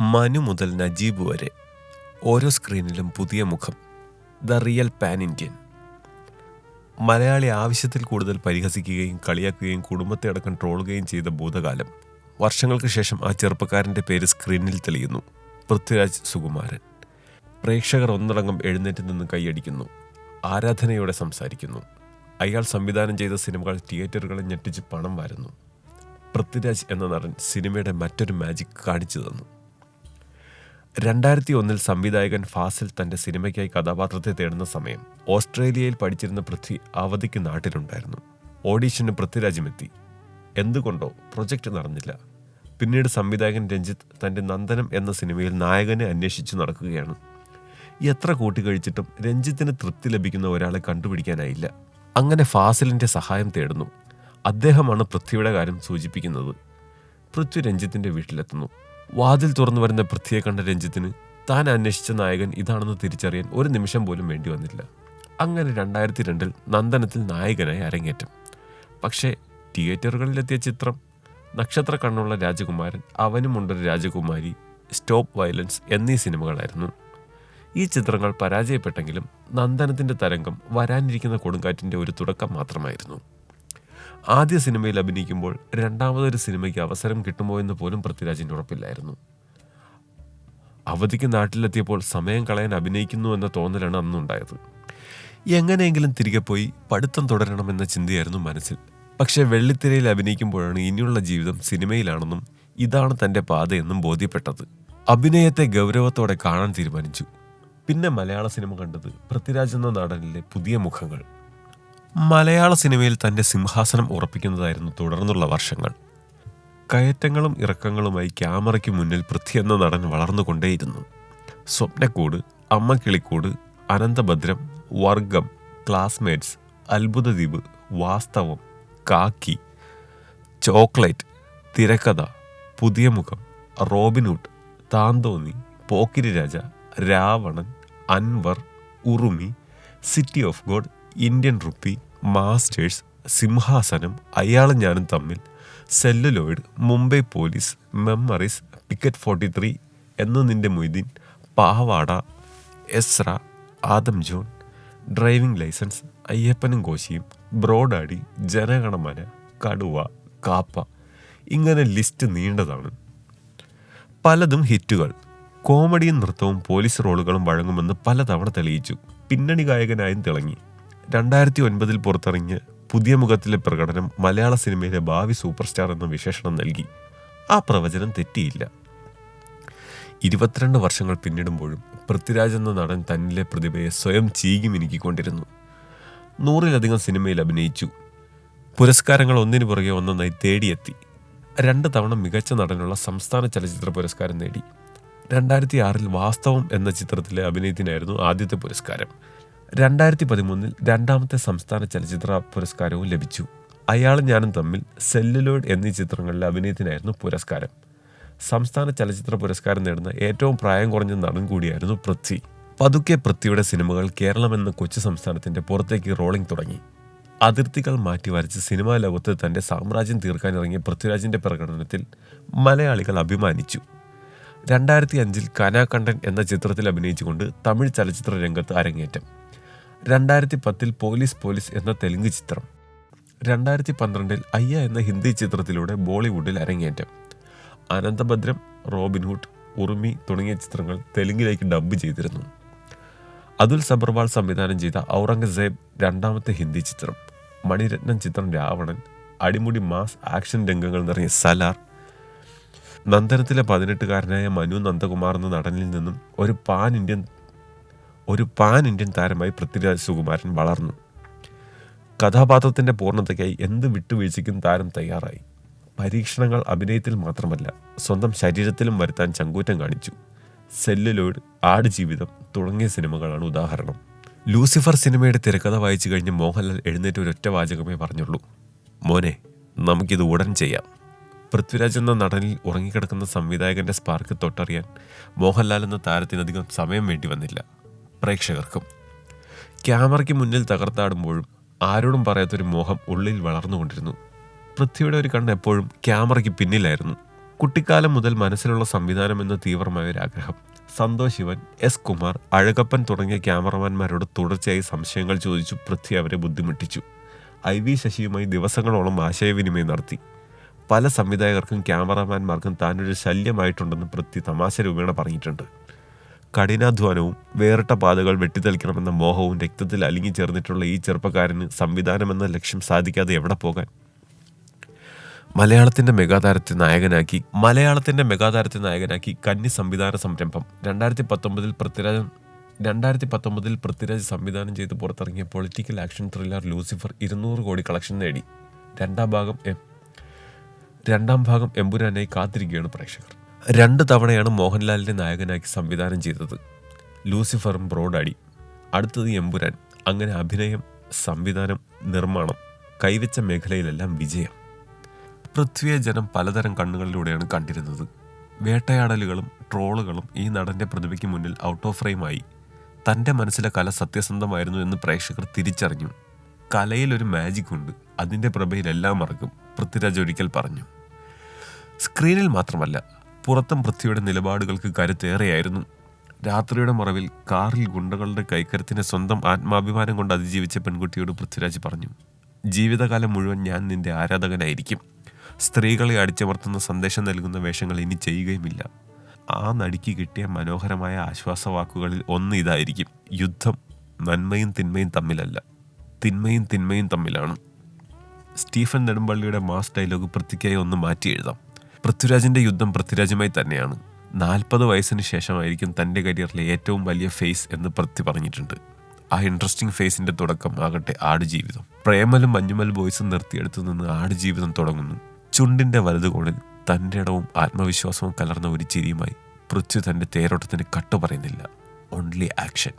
മനു മുതൽ നജീബ് വരെ ഓരോ സ്ക്രീനിലും പുതിയ മുഖം. The real pan Indian. Malayali ആവശ്യത്തിൽ കൂടുതൽ പരിഹസിക്കുകയും കളിയാക്കുകയും കുടുംബത്തെ അടക്കം ട്രോളുകയും ചെയ്ത ഭൂതകാലം വർഷങ്ങൾക്ക് ശേഷം ആ ചെറുപ്പക്കാരന്റെ പേര് സ്ക്രീനിൽ തെളിയുന്നു. പൃഥ്വിരാജ് സുകുമാരൻ. പ്രേക്ഷകർ ഒന്നടങ്കം എഴുന്നേറ്റ് നിന്ന് കൈയടിക്കുന്നു. ആരാധനയോടെ സംസാരിക്കുന്നു. അയാൾ സംവിധാനം ചെയ്ത സിനിമകൾ തിയേറ്ററുകളെ ഞെട്ടിച്ച് പണം വാരുന്നു. പൃഥ്വിരാജ് എന്ന നടൻ സിനിമയുടെ മറ്റൊരു മാജിക് കാണിച്ചു തന്നു. രണ്ടായിരത്തി ഒന്നിൽ സംവിധായകൻ ഫാസിൽ തന്റെ സിനിമയ്ക്കായി കഥാപാത്രത്തെ തേടുന്ന സമയം ഓസ്ട്രേലിയയിൽ പഠിച്ചിരുന്ന പൃഥ്വി അവധിക്ക് നാട്ടിലുണ്ടായിരുന്നു. ഓഡീഷന് പൃഥ്വിരാജുമെത്തി എന്തുകൊണ്ടോ പ്രൊജക്റ്റ് നടന്നില്ല. പിന്നീട് സംവിധായകൻ രഞ്ജിത്ത് തന്റെ നന്ദനം എന്ന സിനിമയിൽ നായകനെ അന്വേഷിച്ചു നടക്കുകയാണ്. എത്ര കൂട്ടി കഴിച്ചിട്ടും രഞ്ജിത്തിന് തൃപ്തി ലഭിക്കുന്ന ഒരാളെ കണ്ടുപിടിക്കാനായില്ല. അങ്ങനെ ഫാസിലിന്റെ സഹായം തേടുന്നു. അദ്ദേഹമാണ് പൃഥ്വിയുടെ കാര്യം സൂചിപ്പിക്കുന്നത്. പൃഥ്വി രഞ്ജിത്തിന്റെ വീട്ടിലെത്തുന്നു. വാതിൽ തുറന്നു വരുന്ന പൃഥ്വിയെ കണ്ട രഞ്ജിത്തിന് താൻ അന്വേഷിച്ച നായകൻ ഇതാണെന്ന് തിരിച്ചറിയാൻ ഒരു നിമിഷം പോലും വേണ്ടി വന്നില്ല. അങ്ങനെ രണ്ടായിരത്തി രണ്ടിൽ നന്ദനത്തിൽ നായകനായി അരങ്ങേറ്റം. പക്ഷേ തിയേറ്ററുകളിലെത്തിയ ചിത്രം നക്ഷത്ര കണ്ണുള്ള രാജകുമാരൻ അവനും അവനുമുണ്ടൊരു രാജകുമാരി സ്റ്റോപ്പ് വയലൻസ് എന്നീ സിനിമകളായിരുന്നു. ഈ ചിത്രങ്ങൾ പരാജയപ്പെട്ടെങ്കിലും നന്ദനത്തിന്റെ തരംഗം വരാനിരിക്കുന്ന കൊടുങ്കാറ്റിന്റെ ഒരു തുടക്കം മാത്രമായിരുന്നു. ആദ്യ സിനിമയിൽ അഭിനയിക്കുമ്പോൾ രണ്ടാമതൊരു സിനിമയ്ക്ക് അവസരം കിട്ടുമോ എന്ന് പോലും പൃഥ്വിരാജിന് ഉറപ്പില്ലായിരുന്നു. അവധിക്ക് നാട്ടിലെത്തിയപ്പോൾ സമയം കളയാൻ അഭിനയിക്കുന്നു എന്ന തോന്നലാണ് അന്നുണ്ടായത്. എങ്ങനെയെങ്കിലും തിരികെ പോയി പഠിത്തം തുടരണമെന്ന ചിന്തയായിരുന്നു മനസ്സിൽ. പക്ഷേ വെള്ളിത്തിരയിൽ അഭിനയിക്കുമ്പോഴാണ് ഇനിയുള്ള ജീവിതം സിനിമയിലാണെന്നും ഇതാണ് തന്റെ പാതയെന്നും ബോധ്യപ്പെട്ടത്. അഭിനയത്തെ ഗൗരവത്തോടെ കാണാൻ തീരുമാനിച്ചു. പിന്നെ മലയാള സിനിമ കണ്ടത് പൃഥ്വിരാജ് എന്ന നടനിലെ പുതിയ മുഖങ്ങൾ. മലയാള സിനിമയിൽ തന്റെ സിംഹാസനം ഉറപ്പിക്കുന്നതായിരുന്നു തുടർന്നുള്ള വർഷങ്ങൾ. കയറ്റങ്ങളും ഇറക്കങ്ങളുമായി ക്യാമറയ്ക്ക് മുന്നിൽ പൃഥ്വി എന്ന നടൻ വളർന്നുകൊണ്ടേയിരുന്നു. സ്വപ്നക്കൂട് അമ്മക്കിളിക്കൂട് അനന്തഭദ്രം വർഗം ക്ലാസ്മേറ്റ്സ് അത്ഭുതദ്വീപ് വാസ്തവം കാക്കി ചോക്ലേറ്റ് തിരക്കഥ പുതിയ മുഖം Robinhood Thanthonni Pokkiri Raja Raavanan Anwar Urumi city of God Indian rupee masters Simhasanam അയാളും ഞാനും തമ്മിൽ celluloid Mumbai police memories picket forty three എന്ന നിന്റെ Moideen Pavada Ezra Adam John driving licence അയ്യപ്പനും കോശിയും ബ്രോഡാടി ജനഗണമന കടുവ കാപ്പ ഇങ്ങനെ ലിസ്റ്റ് നീണ്ടതാണ്. പലതും ഹിറ്റുകൾ. കോമഡിയും നൃത്തവും പോലീസ് റോളുകളും വഴങ്ങുമെന്ന് പലതവണ തെളിയിച്ചു. പിന്നണി ഗായകനായും തിളങ്ങി. രണ്ടായിരത്തി ഒൻപതിൽ പുറത്തിറങ്ങിയ പുതിയ മുഖത്തിലെ പ്രകടനം മലയാള സിനിമയിലെ ഭാവി സൂപ്പർ സ്റ്റാർ എന്ന വിശേഷണം നൽകി. ആ പ്രവചനം തെറ്റിയില്ല. ഇരുപത്തിരണ്ട് വർഷങ്ങൾ പിന്നിടുമ്പോഴും പൃഥ്വിരാജ് എന്ന നടൻ തന്നിലെ പ്രതിഭയെ സ്വയം ചീകി മിനുക്കിക്കൊണ്ടിരുന്നു നൂറിലധികം സിനിമയിൽ അഭിനയിച്ചു. പുരസ്കാരങ്ങൾ ഒന്നിനു പുറകെ ഒന്നൊന്നായി തേടിയെത്തി. രണ്ട് തവണ മികച്ച നടനുള്ള സംസ്ഥാന ചലച്ചിത്ര പുരസ്കാരം നേടി. രണ്ടായിരത്തി ആറിൽ വാസ്തവം എന്ന ചിത്രത്തിലെ അഭിനയത്തിനായിരുന്നു ആദ്യത്തെ പുരസ്കാരം. രണ്ടായിരത്തി പതിമൂന്നിൽ രണ്ടാമത്തെ സംസ്ഥാന ചലച്ചിത്ര പുരസ്കാരവും ലഭിച്ചു. അയാളും ഞാനും തമ്മിൽ സെല്ലുലോയിഡ് എന്നീ ചിത്രങ്ങളിലെ അഭിനയത്തിനായിരുന്നു പുരസ്കാരം. സംസ്ഥാന ചലച്ചിത്ര പുരസ്കാരം നേടുന്ന ഏറ്റവും പ്രായം കുറഞ്ഞ നടൻ കൂടിയായിരുന്നു പൃഥ്വി. പതുക്കെ പൃഥ്വിയുടെ സിനിമകൾ കേരളം എന്ന കൊച്ചു സംസ്ഥാനത്തിന്റെ പുറത്തേക്ക് റോളിംഗ് തുടങ്ങി. അതിർത്തികൾ മാറ്റി വരച്ച് സിനിമാ ലോകത്ത് തന്റെ സാമ്രാജ്യം തീർക്കാനിറങ്ങിയ പൃഥ്വിരാജിന്റെ പ്രകടനത്തിൽ മലയാളികൾ അഭിമാനിച്ചു. രണ്ടായിരത്തി അഞ്ചിൽ കനാകണ്ഠൻ എന്ന ചിത്രത്തിൽ അഭിനയിച്ചുകൊണ്ട് തമിഴ് ചലച്ചിത്ര രംഗത്ത് അരങ്ങേറ്റം. രണ്ടായിരത്തി പത്തിൽ പോലീസ് പോലീസ് എന്ന തെലുങ്ക് ചിത്രം. രണ്ടായിരത്തി പന്ത്രണ്ടിൽ അയ്യ എന്ന ഹിന്ദി ചിത്രത്തിലൂടെ ബോളിവുഡിൽ അരങ്ങേറ്റം. അനന്തഭദ്രം റോബിൻഹുഡ് ഉറുമി തുടങ്ങിയ ചിത്രങ്ങൾ തെലുങ്കിലേക്ക് ഡബ്ബ് ചെയ്തിരുന്നു. അതുൽ സബർവാൾ സംവിധാനം ചെയ്ത ഔറംഗസേബ് രണ്ടാമത്തെ ഹിന്ദി ചിത്രം. മണിരത്നം ചിത്രം രാവണൻ അടിമുടി മാസ് ആക്ഷൻ രംഗങ്ങൾ നിറഞ്ഞ സലാർ. നന്ദനത്തിലെ പതിനെട്ടുകാരനായ മനു നന്ദകുമാർ എന്ന നടനിൽ നിന്നും ഒരു പാൻ ഇന്ത്യൻ ഒരു പാൻ ഇന്ത്യൻ താരമായി പൃഥ്വിരാജ് സുകുമാരൻ വളർന്നു. കഥാപാത്രത്തിന്റെ പൂർണതയ്ക്കായി എന്ത് വിട്ടുവീഴ്ചയ്ക്കും താരം തയ്യാറായി. പരീക്ഷണങ്ങൾ അഭിനയത്തിൽ മാത്രമല്ല സ്വന്തം ശരീരത്തിലും വരുത്താൻ ചങ്കൂറ്റം കാണിച്ചു. സെല്ലുലോയിഡ് ആടുജീവിതം തുടങ്ങിയ സിനിമകളാണ് ഉദാഹരണം. ലൂസിഫർ സിനിമയുടെ തിരക്കഥ വായിച്ചു കഴിഞ്ഞ് മോഹൻലാൽ എഴുന്നേറ്റ് ഒരു ഒറ്റ വാചകമേ പറഞ്ഞുള്ളൂ. മോനെ നമുക്കിത് ഉടൻ ചെയ്യാം. പൃഥ്വിരാജ് എന്ന നടനിൽ ഉറങ്ങിക്കിടക്കുന്ന സംവിധായകന്റെ സ്പാർക്ക് തൊട്ടറിയാൻ മോഹൻലാൽ എന്ന താരത്തിനധികം സമയം വേണ്ടി വന്നില്ല. പ്രേക്ഷകർക്കും. ക്യാമറയ്ക്ക് മുന്നിൽ തകർത്താടുമ്പോഴും ആരോടും പറയാത്തൊരു മോഹം ഉള്ളിൽ വളർന്നുകൊണ്ടിരുന്നു. പൃഥ്വിയുടെ ഒരു കണ്ണ് എപ്പോഴും ക്യാമറയ്ക്ക് പിന്നിലായിരുന്നു. കുട്ടിക്കാലം മുതൽ മനസ്സിലുള്ള സംവിധാനം എന്ന തീവ്രമായ ഒരു ആഗ്രഹം. സന്തോഷ് ശിവൻ എസ് കുമാർ അഴകപ്പൻ തുടങ്ങിയ ക്യാമറമാന്മാരോട് തുടർച്ചയായി സംശയങ്ങൾ ചോദിച്ചു പൃഥ്വി അവരെ ബുദ്ധിമുട്ടിച്ചു. ഐ വി ശശിയുമായി ദിവസങ്ങളോളം ആശയവിനിമയം നടത്തി. പല സംവിധായകർക്കും ക്യാമറമാന്മാർക്കും താനൊരു ശല്യമായിട്ടുണ്ടെന്ന് പൃഥ്വി തമാശ രൂപേണ പറഞ്ഞിട്ടുണ്ട്. കഠിനാധ്വാനവും വേറിട്ട പാതകൾ വെട്ടിത്തെളിക്കണമെന്ന മോഹവും രക്തത്തിൽ അലിഞ്ഞു ചേർന്നിട്ടുള്ള ഈ ചെറുപ്പക്കാരന് സംവിധാനമെന്ന ലക്ഷ്യം സാധിക്കാതെ എവിടെ പോകാൻ? മലയാളത്തിന്റെ മെഗാതാരത്തെ നായകനാക്കി മലയാളത്തിന്റെ മെഗാതാരത്തെ നായകനാക്കി കന്നി സംവിധാന സംരംഭം. രണ്ടായിരത്തി പത്തൊമ്പതിൽ പൃഥ്വിരാജൻ രണ്ടായിരത്തി പത്തൊമ്പതിൽ പൃഥ്വിരാജ് സംവിധാനം ചെയ്ത് പുറത്തിറങ്ങിയ പൊളിറ്റിക്കൽ ആക്ഷൻ ത്രില്ലർ ലൂസിഫർ ഇരുന്നൂറ് കോടി കളക്ഷൻ നേടി. രണ്ടാം ഭാഗം രണ്ടാം ഭാഗം എമ്പുരാനായി കാത്തിരിക്കുകയാണ് പ്രേക്ഷകർ. രണ്ട് തവണയാണ് മോഹൻലാലിനെ നായകനാക്കി സംവിധാനം ചെയ്തത്. ലൂസിഫറും ബ്രോഡാടി. അടുത്തത് എമ്പുരാൻ. അങ്ങനെ അഭിനയം സംവിധാനം നിർമ്മാണം കൈവച്ച മേഖലയിലെല്ലാം വിജയം. പൃഥ്വിയെ ജനം പലതരം കണ്ണുകളിലൂടെയാണ് കണ്ടിരുന്നത്. വേട്ടയാടലുകളും ട്രോളുകളും ഈ നടന്റെ പ്രതിഭയ്ക്ക് മുന്നിൽ ഔട്ട് ഓഫ് ഫ്രെയിമായി തന്റെ മനസ്സിലെ കല സത്യസന്ധമായിരുന്നു എന്ന് പ്രേക്ഷകർ തിരിച്ചറിഞ്ഞു. കലയിൽ ഒരു മാജിക് ഉണ്ട്. അതിന്റെ പ്രഭയിലെല്ലാം മറക്കും പൃഥ്വിരാജ് ഒരിക്കൽ പറഞ്ഞു. സ്ക്രീനിൽ മാത്രമല്ല പുറത്തും പൃഥ്വിയുടെ നിലപാടുകൾക്ക് കരുത്തേറെയായിരുന്നു. രാത്രിയുടെ മറവിൽ കാറിൽ ഗുണ്ടകളുടെ കൈക്കരത്തിനെ സ്വന്തം ആത്മാഭിമാനം കൊണ്ട് അതിജീവിച്ച പെൺകുട്ടിയോട് പൃഥ്വിരാജ് പറഞ്ഞു ജീവിതകാലം മുഴുവൻ ഞാൻ നിന്റെ ആരാധകനായിരിക്കും. സ്ത്രീകളെ അടിച്ചമർത്തുന്ന സന്ദേശം നൽകുന്ന വേഷങ്ങൾ ഇനി ചെയ്യുകയുമില്ല. ആ നടിക്ക് കിട്ടിയ മനോഹരമായ ആശ്വാസവാക്കുകളിൽ ഒന്ന് ഇതായിരിക്കും യുദ്ധം. നന്മയും തിന്മയും തമ്മിലല്ല. തിന്മയും തിന്മയും തമ്മിലാണ്. സ്റ്റീഫൻ നെടുമ്പള്ളിയുടെ മാസ് ഡയലോഗ് പൃഥ്വിക്കായി ഒന്ന് മാറ്റി എഴുതാം. പൃഥ്വിരാജിന്റെ യുദ്ധം പൃഥ്വിരാജുമായി തന്നെയാണ്. നാൽപ്പത് വയസ്സിന് ശേഷമായിരിക്കും തന്റെ കരിയറിലെ ഏറ്റവും വലിയ ഫേസ് എന്ന് പൃഥ്വി പറഞ്ഞിട്ടുണ്ട്. ആ ഇൻട്രസ്റ്റിംഗ് ഫേസിന്റെ തുടക്കം ആകട്ടെ ആടുജീവിതം പ്രേമലും മഞ്ഞുമൽ ബോയ്സും നിർത്തിയെടുത്തു നിന്ന് ആടുജീവിതം തുടങ്ങുന്നു. ചുണ്ടിന്റെ വലതുകോണിൽ തന്റെ ഇടവും ആത്മവിശ്വാസവും കലർന്ന ഒരു ചിരിയുമായി പൃഥ്വി തന്റെ തേരോട്ടത്തിന് കട്ടു പറയുന്നില്ല. Only action